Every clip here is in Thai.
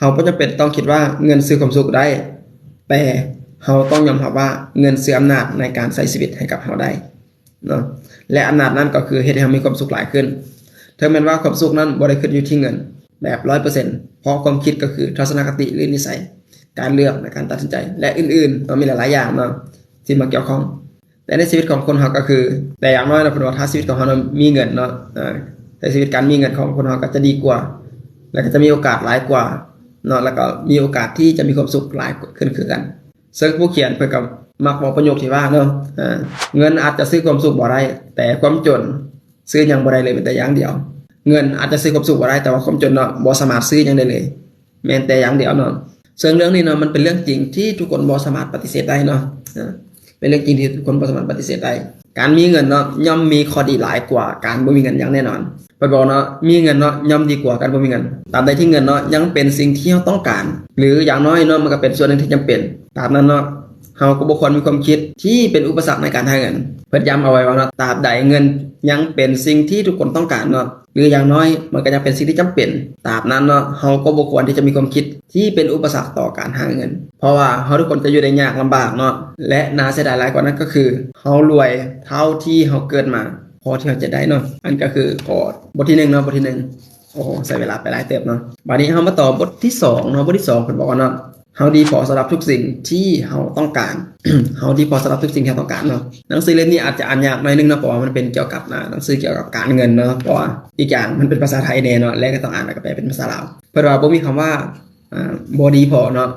เฮาบ่จำเป็นต้องคิดว่าเงินซื้อความสุขได้ แต่เฮาต้องยอมรับว่าเงินซื้ออำนาจในการใช้ชีวิตให้กับเฮาได้เนาะและอำนาจนั้นก็คือเฮ็ดให้เฮามีความสุขหลายขึ้นถึงแม้นว่าความสุขนั้นบ่ได้ขึ้นอยู่ที่เงินแบบ100%เปอร์เซ็นต์เพราะความคิดก็คือทัศนคติหรือนิสัย การเลือกในการตัดสินใจ และอื่นๆมันมีหลายๆอย่างเนาะที่มาเกี่ยวข้อง แต่ในชีวิตของคนเราก็คือ แต่อย่างน้อยเราเป็นว่าถ้าชีวิตของเรามีเงินเนาะเออแต่ชีวิตการมีเงินของคนเราก็จะดีกว่า แล้วก็จะมีโอกาสหลายกว่า เนาะแล้วก็มีโอกาสที่จะมีความสุขหลายขึ้นคือกัน ซึ่งผู้เขียนเพิ่นก็มักบอกประโยคที่ว่าเนาะเงินอาจจะซื้อความสุขบ่ได้แต่ความจนซื้อหยังบ่ได้เลยแม้แต่อย่างเดียว เงินอาจจะซื้อความสุขบ่ได้แต่ว่าความจนเนาะบ่สามารถซื้อหยังได้เลยแม้แต่อย่างเดียวเนาะซึ่งเรื่องนี้เนาะมันเป็นเรื่องจริงที่ทุกคนบ่สามารถปฏิเสธได้เนาะเป็นเรื่องจริงที่ทุกคนบ่สามารถปฏิเสธได้การมีเงินเนาะย่อมมีข้อดีหลายกว่าการบ่มีเงินอย่างแน่นอน เพิ่นบอกเนาะมีเงินเนาะย่อมดีกว่าการบ่มีเงินตาบใดที่เงินเนาะยังเป็นสิ่งที่เราต้องการ หรืออย่างน้อยเนาะมันก็เป็นส่วนหนึ่งที่จำเป็น ตาบนั้นเนาะเฮาก็บ่ควรมีความคิดที่เป็นอุปสรรคในการหาเงินเพิ่นย้ำเอาไว้ว่าเนาะตราบใดเงินยังเป็นสิ่งที่ทุกคนต้องการเนาะหรืออย่างน้อยมันก็ยังเป็นสิ่งที่จำเป็นตราบนั้นเนาะเฮาก็บ่ควรที่จะมีความคิดที่เป็นอุปสรรคต่อการหาเงิน เพราะว่าเฮาทุกคนจะอยู่ได้ยากลำบากเนาะและน่าเสียดายหลายกว่านั้นก็คือเฮารวยเท่าที่เฮาเกิดมา พอที่เราจะได้เนาะอันก็คือขอบทที่หนึ่งเนาะบทที่หนึ่งโอ้โหใช้เวลาไปหลายเติบเนาะบัดนี้เฮามาต่อบทที่สองเนาะบทที่สองเพิ่นบอกว่าเนาะเฮาดีพอสำหรับทุกสิ่งที่เฮาต้องการเฮาดีพอสำหรับทุกสิ่งที่เราต้องการเนาะหนังสือเล่มนี้อาจจะอ่านยากหน่อยนึงเนาะเพราะว่ามันเป็นเกี่ยวกับนะหนังสือเกี่ยวกับการเงินเนาะเพราะว่าอีกอย่างมันเป็นภาษาไทยแน่เนาะและก็ต้องอ่านแล้วก็แปลเป็นภาษาลาวเพิ่นว่าบ่มีคำว่าอ่าบ่ดีพอเนาะ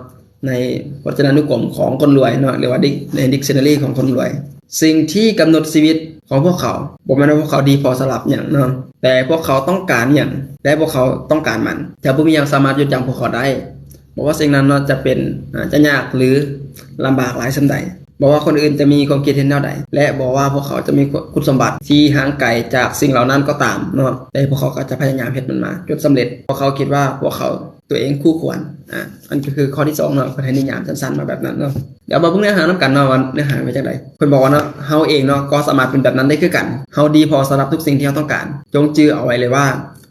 ในพจนานุกรมของคนรวยเนาะหรือว่าใน dictionary ของคนรวย สิ่งที่กำหนดชีวิตของพวกเขาบอกไม่ได้ว่าพวกเขาดีพอสำหรับอย่างเนาะแต่พวกเขาต้องการอย่างและพวกเขาต้องการมัน แต่ผู้มีอย่างสามารถหยุดยั้งพวกเขาได้บอกว่าสิ่งนั้นเนาะจะเป็นจะยากหรือลำบากหลายสันใดบอกว่าคนอื่นจะมีความคิดเห็นแนวใดและบอกว่าพวกเขาจะมีคุณสมบัติที่ห่างไกลจากสิ่งเหล่านั้นก็ตามเนาะแต่พวกเขาก็จะพยายามเฮ็ดมันมาจนสำเร็จพราะเขาคิดว่าพวกเขา ตัวเองคู่ควรอ่าอันก็คือข้อที่สองเนาะคนให้นิยามสั้นๆมาแบบนั้นเนาะเดี๋ยวมาเพิ่งเนื้อหานํกันเนาะว่าเนื้อหามาจากใดเพิ่นบอกว่าเนาะเฮาเองเนาะก็สามารถเป็นแบบนั้นได้คือกันเฮาดีพอสำหรับทุกสิ่งที่เฮาต้องการ จงจื้อเอาไว้เลยว่า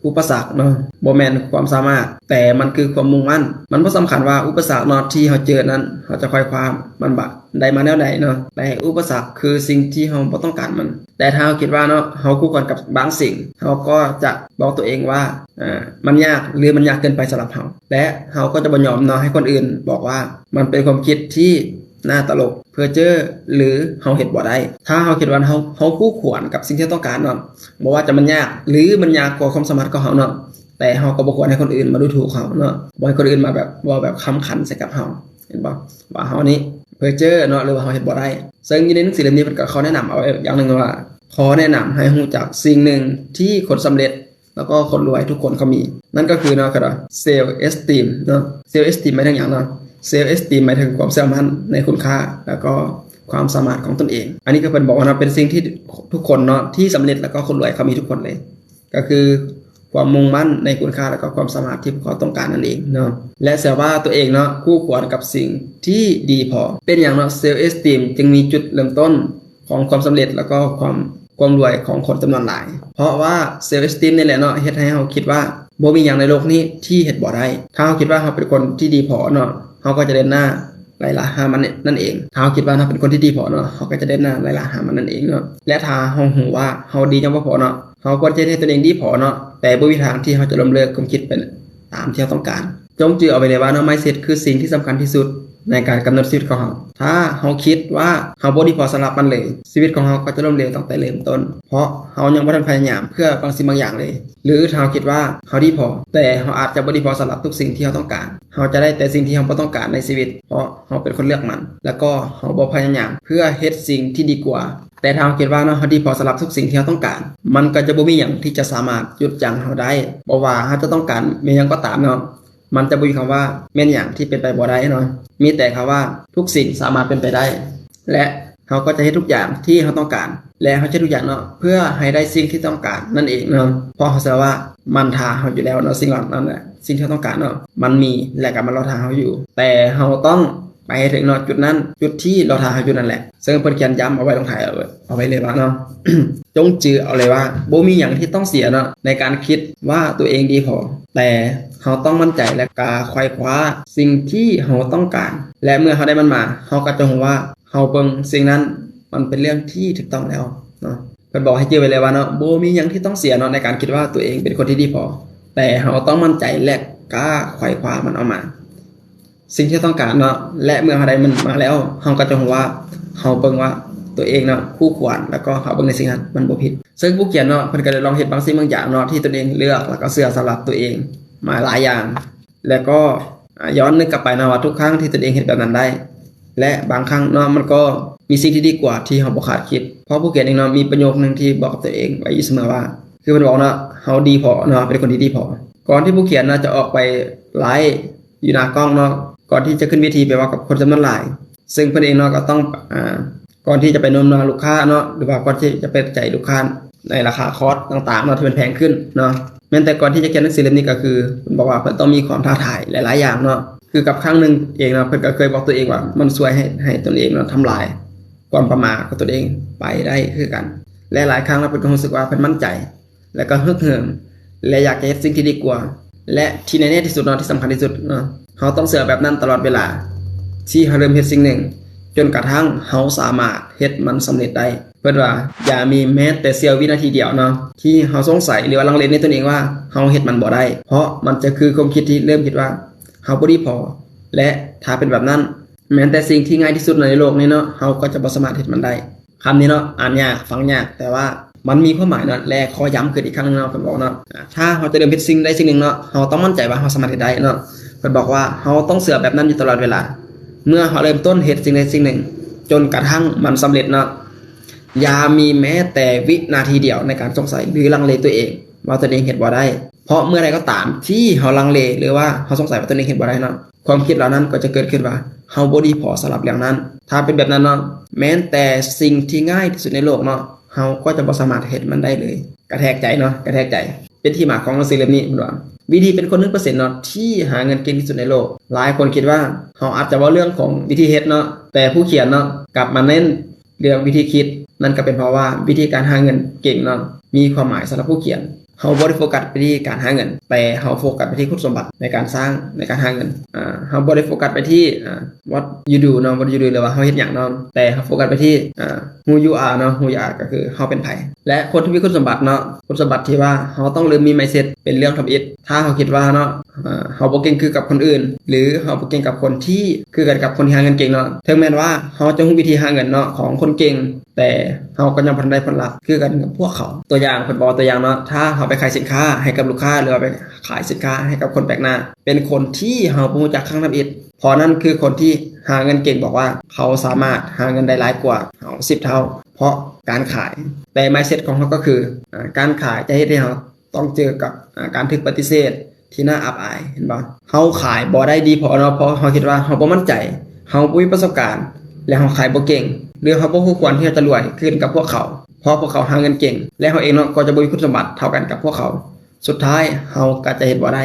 อุปสรรคเนาะบ่แมนความสามารถ แต่มันคือความมุ่งมั่น มันบ่สำคัญว่าอุปสรรคเนาะที่เฮาเจอนั้นเฮาจะค่อยความมันบะได้มาแนวใดเนาะแต่อุปสรรคคือสิ่งที่เฮาบ่ต้องการมัน แต่ถ้าเฮาคิดว่าเนาะเฮาคู่ควรกับบางสิ่งเฮาก็จะบอกตัวเองว่าอ่ามันยากหรือมันยากเกินไปสำหรับเฮาและเฮาก็จะบ่ยอมเนาะให้คนอื่นบอกว่ามันเป็นความคิดที่ น่าตลกเพื่อเจอหรือเฮาเฮ็ดบ่ได้ ถ้าเฮาคิดว่าเฮาเฮาคู่ควรกับสิ่งที่ต้องการเนาะบ่ว่าจะมันยากหรือมันยากกว่าความสามารถของเฮาเนาะแต่เฮาก็บ่ควรให้คนอื่นมาดูถูกเฮาเนาะบ่ให้คนอื่นมาแบบว่าแบบค้ำขันใส่กับเฮาเห็นบ่ว่าเฮานี่เพ้อเจ้อเนาะหรือว่าเฮาเฮ็ดบ่ได้ซึ่งอยู่ในหนังสือเล่มนี้เพิ่นก็เขาแนะนำเอาไว้อย่างหนึงว่าขอแนะนำให้รู้จักสิ่งหนึ่งที่คนสำเร็จแล้วก็คนรวยทุกคนเขามี นั่นก็คือเนาะก็เซลล์เอสติมเนาะเซลล์เอสติมหมายถึงอย่างเนาะ เซลล์เอสติมหมายถึงความเชื่อมั่นในคุณค่า แล้วก็ความสามารถของตนเอง อันนี้ก็เพิ่นบอกว่าเนะเป็นสิ่งที่ทุกคนเนาะที่สำเร็จแล้วก็คนรวยเขามีทุกคนเลย ก็คือความมุ่งมั่นในคุณค่าและก็ความสามารถที่พวกเขาต้องการนั่นเองเนาะและเสียว่าตัวเองเนาะคู่ควรกับสิ่งที่ดีพอ เป็นอย่างเนาะเซลล์เอสติมจึงมีจุดเริ่มต้นของความสำเร็จแล้วก็ความความรวยของคนจำนวนหลาย เพราะว่าเซลล์เอสติมนี่แหละเนาะเฮ็ดให้เราคิดว่าบ่มีอย่างในโลกนี้ที่เฮ็ดบ่ได้ถ้าเราคิดว่าเราเป็นคนที่ดีพอเนาะ เขาก็จะเดินหน้าไล่ล่าหามันเนี่ยนั่นเองถ้าเขาคิดว่าเขาเป็นคนที่ดีพอเนาะเขาก็จะเดินหน้าไล่ล่าหามันนั่นเองเนาะและถ้าเราหูว่าเขาดีจังบ่พอเนาะเขาก็จะให้ตัวเองดีพอเนาะแต่บุวิทางที่เขาจะล้มเลิกความคิดเป็นตามที่เขาต้องการ จงจือเอาไปเลยว่าเนาะไม่เสร็จคือสิ่งที่สำคัญที่สุด ในการกำหนดชีวิตของเราถ้าเราคิดว่าเราบ่ดีพอสำหรับมันเลย ชีวิตของเราก็จะล้มเหลวตั้งแต่เริ่มต้น เพราะเรายังบ่ทันพยายามเพื่อบางสิ่งบางอย่างเลย หรือถ้าเราคิดว่าเราดีพอ แต่เราอาจจะบ่ดีพอสำหรับทุกสิ่งที่เราต้องการเราจะได้แต่สิ่งที่เราบ่ต้องการในชีวิต เพราะเราเป็นคนเลือกมัน แล้วก็เราบ่พยายามเพื่อเฮ็ดสิ่งที่ดีกว่าแต่ถ้าเราคิดว่าเนาะเราดีพอสำหรับทุกสิ่งที่เราต้องการ มันก็จะบ่มีหยังที่จะสามารถหยุดยั้งเราได้บ่ว่าเราจะต้องการม่นหยังก็ตามเนาะ มันจะบ่มีคำว่าแม่นอย่างที่เป็นไปบ่ได้เนาะมีแต่คำว่าทุกสิ่งสามารถเป็นไปได้ และเขาก็จะให้ทุกอย่างที่เขาต้องการ และเขาจะทุกอย่างเนาะเพื่อให้ได้สิ่งที่ต้องการนั่นเองเนาะเพราะเขาจะว่ามันทาเขาอยู่แล้วเนาะสิ่งเหล่านั้นแหละสิ่งที่เขาต้องการเนาะมันมีและก็มันรอทาเขาอยู่ แต่เขาต้อง ไปไปให้ถึงเนาะจุดนั้น จุดที่เราทาห้จุดนั้นแหละ ซึ่งเพิ่อนเขียนย้ำเอาไว้ตรงท้ายเอาไว้เอาไว้เลยว่าเนาะจงจือเอาเลยว่าโบมีหยังที่ต้องเสียเนาะในการคิดว่าตัวเองดีพอแต่เราต้องมั่นใจและกาควายคว้า สิ่งที่เราต้องการ และเมื่อเราได้มันมาเราก็จะรู้ว่าเราเบิ่งสิ่งนั้นมันเป็นเรื่องที่ถูกต้องแล้วเนาะเพิ่อนบอกให้จือไว้เลยว่าเนาะโบมีหยังที่ต้องเสียเนาะในการคิดว่าตัวเองเป็นคนที่ดีพอ แต่เราต้องมั่นใจและกล้าควายคว้ามันเอามา สิ่งที่ต้องการเนาะและเมื่อเราได้มันมาแล้วเราก็จะรู้ว่าเราเบิ่งว่าตัวเองเนาะคู่ควรแล้วก็เขาเบิ่งในสิ่งนั้นมันบ่ผิด ซึ่งผู้เขียนเนาะเพิ่นก็ได้ลองเฮ็ดบางสิ่งบางอย่างเนาะที่ตัวเองเลือกแล้วก็เสือสำหรับตัวเองมาหลายอย่าง แล้วก็ย้อนนึกกลับไปนะว่าทุกครั้งที่ตัวเองเฮ็ดแบบนั้นได้ และบางครั้งเนาะมันก็มีสิ่งที่ดีกว่าที่เราบ่คาดคิด เพราะผู้เขียนเองเนาะมีประโยคนึงที่บอกกับตัวเองไว้อยู่เสมอว่า คือมันบอกเนาะเฮาดีพอเนาะเป็นคนที่ดีพอ ก่อนที่ผู้เขียนเนาะจะออกไปไลฟ์อยู่หน้ากล้องเนาะ ก่อนที่จะขึ้นเวทีไปว่ากับคนจำนวนหลาย ซึ่งเพิ่อนเองเนาะก็ต้องอ่าก่อนที่จะไปโน้มน้าวลูกค้าเนาะหรือว่าก่อนที่จะไปใจลูกค้าในราคาคอร์สต่างๆเนาะที่มันแพงขึ้นเนาะแม้แต่ก่อนที่จะเขียนหนังสือเล่มนี้ก็คือบอกว่าเพิ่นต้องมีความท้าทายหลายๆอย่างเนาะคือกับครั้งหนึ่งเองเนาะเพิ่อนก็เคยบอกตัวเองว่ามันสวยให้ให้ตนเองเนาะทำลายความประมาทของตัวเองไปได้คือกัน และหลายครั้งเราเพิ่นก็รู้สึกว่าเพิ่นมั่นใจ แล้วก็ฮึกเหิมและอยากจะเฮ็ดสิ่งที่ดีกว่า และที่แน่ๆที่สุดเนาะที่สำคัญที่สุดเนาะเราต้องเสือแบบนั้นตลอดเวลา ที่เราเริ่มเฮ็ดสิ่งหนึ่ง จนกระทั่งเราสามารถเฮ็ดมันสำเร็จได้ เพิ่นว่าอย่ามีแม้แต่เสี้ยววินาทีเดียวเนาะที่เราสงสัยหรือว่าลังเลในตัวเองว่าเราเฮ็ดมันบ่ได้ เพราะมันจะคือความคิดที่เริ่มคิดว่าเราบ่ดีพอ และถ้าเป็นแบบนั้น แม้แต่สิ่งที่ง่ายที่สุดในโลกนี้เนาะเราก็จะบ่สามารถเฮ็ดมันได้คำนี้เนาะอ่านยากฟังยากแต่ว่า มันมีความหมายนะและขอย้ำขึ้นอีกครั้งหนึงเนาะเพิ่นบอกเนาะถ้าเราจะเริ่มเฮ็ดสิ่งใดสิ่งหนึ่งเนาะเราต้องมั่นใจว่าเราสามารถได้เนาะเพิ่นบอกว่าเราต้องเสือแบบนั้นอยู่ตลอดเวลา เมื่อเราเริ่มต้นเฮ็ดสิ่งใดสิ่งหนึ่ง จนกระทั่งมันสำเร็จเนาะอย่ามีแม้แต่วินาทีเดียวในการสงสัยหรือลังเลตัวเอง ว่าตัวเองเฮ็ดบ่ได้ เพราะเมื่อใดก็ตามที่เราลังเลหรือว่าเราสงสัยว่าตัวเองเฮ็ดบ่ได้เนาะความคิดเหล่านั้นก็จะเกิดขึ้นว่าเฮาบ่ดีพอสำหรับเรื่องนั้น ถ้าเป็นแบบนั้นเนาะแม้แต่สิ่งที่ง่ายที่สุดในโลกเนาะ เฮาก็จะบ่สามารถเฮ็ดมันได้เลย กระแทกใจเนาะกระแทกใจ เป็นที่มาของหนังสือเล่มนี้เพิ่นว่าวิธีเป็นคนนึกเปอร์เซ็นต์เนาะที่หาเงินเก่งที่สุดในโลก หลายคนคิดว่าเฮาอาจจะว่าเรื่องของวิธีเฮ็ดเนาะแต่ผู้เขียนเนาะกลับมาเน้นเรื่องวิธีคิด นั่นก็เป็นเพราะว่าวิธีการหาเงินเก่งเนาะมีความหมายสำหรับผู้เขียน เฮาบ่ได้โฟกัสไปที่การหาเงิน แต่เฮาโฟกัสไปที่คุณสมบัติในการสร้างในการหาเงินอ่าเฮาบ่ได้โฟกัสไปที่อ่า what you do เนาะ what you do หรือว่าเฮาเฮ็ดหยังเนาะแต่เฮาโฟกัสไปที่อ่า who you are เนาะ who you are ก็คือเฮาเป็นไผและคนที่มีคุณสมบัติเนาะคุณสมบัติที่ว่าเฮาต้องเริ่มมี mindset เป็นเรื่องทำอิฐถ้าเฮาคิดว่าเนาะเฮาบ่เก่งคือกับคนอื่น หรือเฮาบ่เก่งกับคนที่คือกันกับคนที่หาเงินเก่งเนาะถึงแม้นว่าเฮาจะรู้วิธีหาเงินเนาะของคนเก่งแต่เฮาก็ยังบ่ทันได้ผลลัพธ์คือกันกับพวกเขา ตัวอย่างเพิ่นบอกตัวอย่างเนาะถ้าเฮาไปขายสินค้าให้กับลูกค้าหรือไปขายสินค้าให้กับคนแปลกหน้า เป็นคนที่เฮาบ่รู้จักข้างทำอิฐเพรนั่นคือคนที่หาเงินเก่งบอกว่า เขาสามารถหาเงินได้หลายกว่าเขา10เท่า เพราะการขายแต่ mindset ของเขาก็คืออการขายจะเฮ็ดให้เราต้องเจอกับการถูกปฏิเสธที่น่าอับอายเห็นบ่เฮาขายบ่ได้ดีพอเนาะเพราะเฮาคิดว่าเฮาบ่มั่นใจเฮาบ่มีประสบการณ์ และเฮาขายบ่เก่ง หรือเขาบ่คู่ควรที่จะรวยขึ้นกับพวกเขา เพราะพวกเขาหาเงินเก่ง และเขาเองเนาะก็จะบ่มีคุณสมบัติเท่ากันกับพวกเขา สุดท้ายเขาก็จะเห็นบ่ได้